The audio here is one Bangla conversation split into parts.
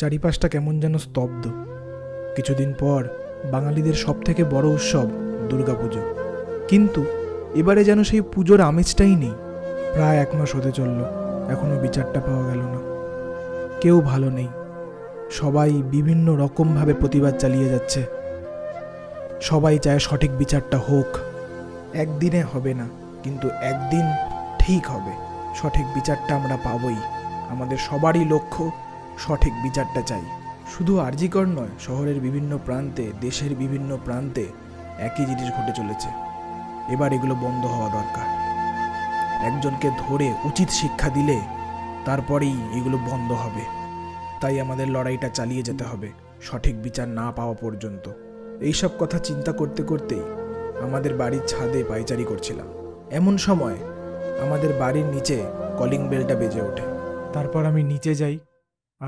চারিপাশটা কেমন যেন স্তব্ধ কিছুদিন পর বাঙালিদের সব থেকে বড় উৎসব দুর্গাপুজো কিন্তু এবারে যেন সেই পুজোর আমেজটাই নেই প্রায় এক মাস হতে চলল এখনও বিচারটা পাওয়া গেল না কেউ ভালো নেই সবাই বিভিন্ন রকমভাবে প্রতিবাদ চালিয়ে যাচ্ছে সবাই চায় সঠিক বিচারটা হোক একদিনে হবে না কিন্তু একদিন ঠিক হবে সঠিক বিচারটা আমরা পাবই আমাদের সবারই লক্ষ্য সঠিক বিচারটা চাই শুধু আর্জিকর নয় শহরের বিভিন্ন প্রান্তে দেশের বিভিন্ন প্রান্তে একই জিনিস ঘটে চলেছে এবার এগুলো বন্ধ হওয়া দরকার একজনকে ধরে উচিত শিক্ষা দিলে তারপরেই এগুলো বন্ধ হবে তাই আমাদের লড়াইটা চালিয়ে যেতে হবে সঠিক বিচার না পাওয়া পর্যন্ত এইসব কথা চিন্তা করতে করতেই আমাদের বাড়ির ছাদে পায়চারি করছিলাম এমন সময় আমাদের বাড়ির নিচে কলিং বেলটা বেজে ওঠে তারপর আমি নিচে যাই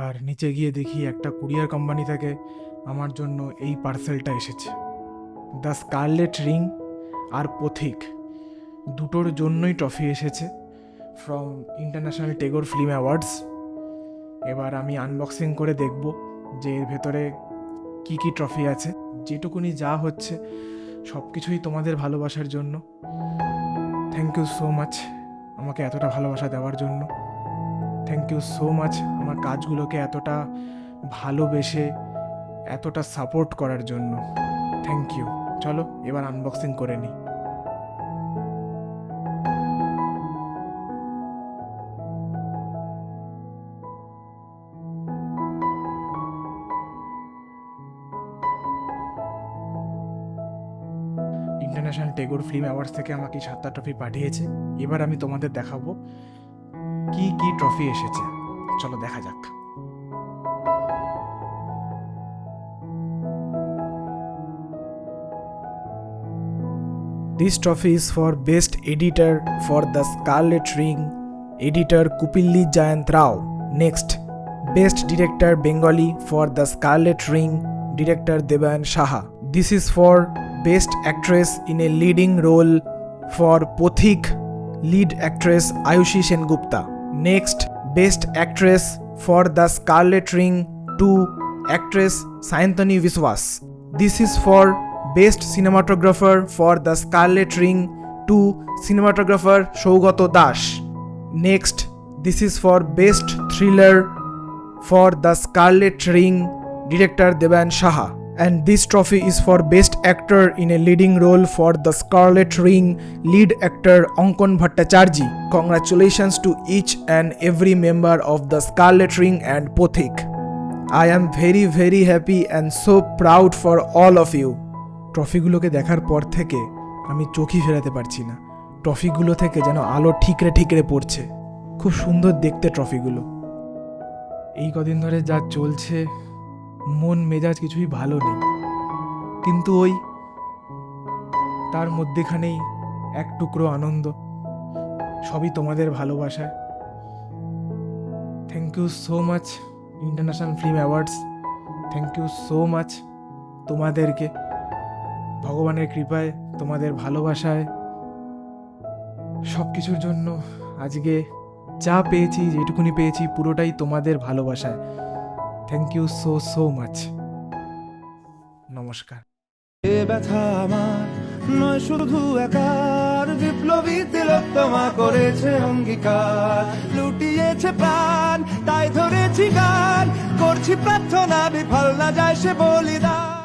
আর নিচে গিয়ে দেখি একটা কুরিয়ার কোম্পানি থেকে আমার জন্য এই পার্সেলটা এসেছে দ্য স্কারলেট রিং আর পথিক দুটোর জন্যই ট্রফি এসেছে from international Tagore film awards এবার আমি আনবক্সিং করে দেখব যে এর ভেতরে কী কী ট্রফি আছে যেটুকুনি যা হচ্ছে সব কিছুই তোমাদের ভালোবাসার জন্য থ্যাংক ইউ সো মাচ আমাকে এতটা ভালোবাসা দেওয়ার জন্য থ্যাংক ইউ সো মাচ আমার কাজগুলোকে এতটা ভালোবেসে এতটা সাপোর্ট করার জন্য থ্যাংক ইউ চলো এবার আনবক্সিং করে নিই ইন্টারন্যাশনাল টেগোর ফিল্ম অ্যাওয়ার্ডস থেকে আমাকে সাতটা ট্রফি পাঠিয়েছে এবার আমি তোমাদের দেখাবো কি কি ট্রফি এসেছে চলো দেখা যাক this trophy is for best editor for the Scarlet Ring editor Kupilli Jayanta Rao next best director Bengali for the Scarlet Ring director Debayan Saha this is for best actress in a leading role for Pathik lead actress Ayushi Sengupta Next, Best Actress for The Scarlet Ring to actress Sayanthini Viswas. This is for Best Cinematographer for The Scarlet Ring to cinematographer Sougato Dash. Next, this is for Best Thriller for The Scarlet Ring, director Deban Saha. and this trophy is for Best Actor in a Leading Role for The Scarlet Ring lead actor Ankon Bhattacharji. Congratulations to each and every member of The Scarlet Ring and Pothik. I am very very happy and so proud for all of you ট্রফিগুলোকে দেখার পর থেকে আমি চোখই ফেরাতে পারছি না ট্রফিগুলো থেকে যেন আলো ঠিকরে ঠিকরে পড়ছে খুব সুন্দর দেখতে ট্রফিগুলো এই কদিন ধরে যা চলছে মন মেজাজ কিছুই ভালো নেই কিন্তু ওই তার মধ্যেখানেই এক টুকরো আনন্দ সবই তোমাদের ভালোবাসায় thank you so much international film awards thank you so much তোমাদেরকে ভগবানের কৃপায় তোমাদের ভালোবাসায় সব কিছুর জন্য আজকে যা পেয়েছি যেটুকুনি পেয়েছি পুরোটাই তোমাদের ভালোবাসায় thank you so so much নমস্কার এ ব্যথা আমার নয় শুধু একার বিপ্লবী তিলোত্তমা করেছে অঙ্গীকার লুটিয়েছে প্রাণ তাই ধরেছি গান করছি প্রার্থনা বিফল না যায় সে বলিদান